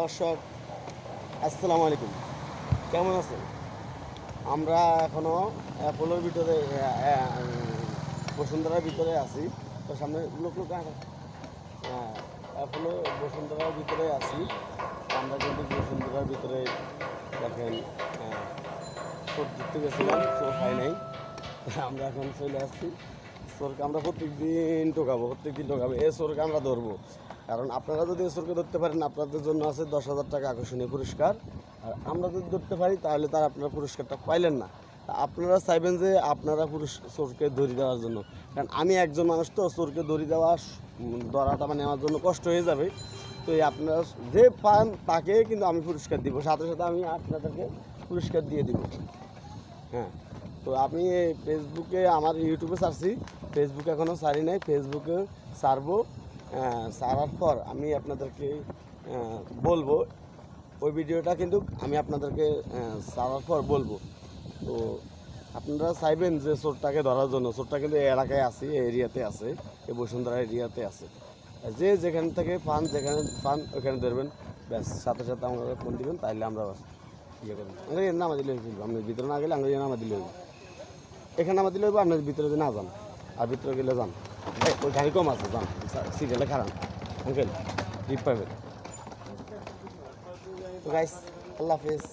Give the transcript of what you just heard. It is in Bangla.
দর্শক, আসসালামু আলাইকুম। কেমন আছেন? আমরা এখনও অ্যাপোলোর ভিতরে বসুন্ধরার ভিতরে আছি। তো সামনে লোক লোক হ্যাঁ অ্যাপোলো বসুন্ধরার ভিতরে আছি। আমরা কিন্তু বসুন্ধরার ভিতরে দেখেন ধরতে গেছিলাম চোর হয় নাই। আমরা এখন চলে আসছি। চোরকে আমরা প্রত্যেক দিন টোকাবো প্রত্যেক দিন টোকাবো এ চোরকে আমরা ধরবো। কারণ আপনারা যদি চোরকে ধরতে পারেন, আপনাদের জন্য আছে দশ হাজার টাকা আকর্ষণীয় পুরস্কার। আর আমরা যদি ধরতে পারি, তাহলে তার আপনারা পুরস্কারটা পাইলেন না। আপনারা চাইবেন যে আপনারা পুরুষ চোরকে ধরি দেওয়ার জন্য। কারণ আমি একজন মানুষ তো চোরকে ধরি দেওয়া ধরাটা মানে আমার জন্য কষ্ট হয়ে যাবে। তো এই আপনারা যে পান তাকে কিন্তু আমি পুরস্কার দিব। সাথে সাথে আমি আপনাদেরকে পুরস্কার দিয়ে দিব। হ্যাঁ তো আমি ফেসবুকে আমার ইউটিউবে ছাড়ছি ফেসবুকে এখনও ছাড়ি নাই। ফেসবুকে ছাড়বো ছাড়ার পর আমি আপনাদেরকে বলব। ওই ভিডিওটা কিন্তু আমি আপনাদেরকে ছাড়ার পর বলব। তো আপনারা চাইবেন যে চোরটাকে ধরার জন্য। চোরটা কিন্তু এলাকায় আছে, এই এরিয়াতে আছে, এই বসুন্ধরা এরিয়াতে আছে। যে যেখান থেকে পান, যেখানে পান ওখানে ধরবেন। ব্যাস, সাথে সাথে আমাকে ফোন দিবেন, তাইলে আমরা ইয়ে করবেন আমরা এর নামা দিলে হইব আপনি ভিতরে না গেলে এর নামা দিলে হইব এখানে নামা দিলে হইব আপনার ভিতরে যদি না যান, আর ভিতরে গেলে যান। ওই গাড়ি কম আছে যান। সিরিয়ালে খারাপ। আঙ্কেল রিপ পাবেন গাইস আল্লাহ হাফিজ।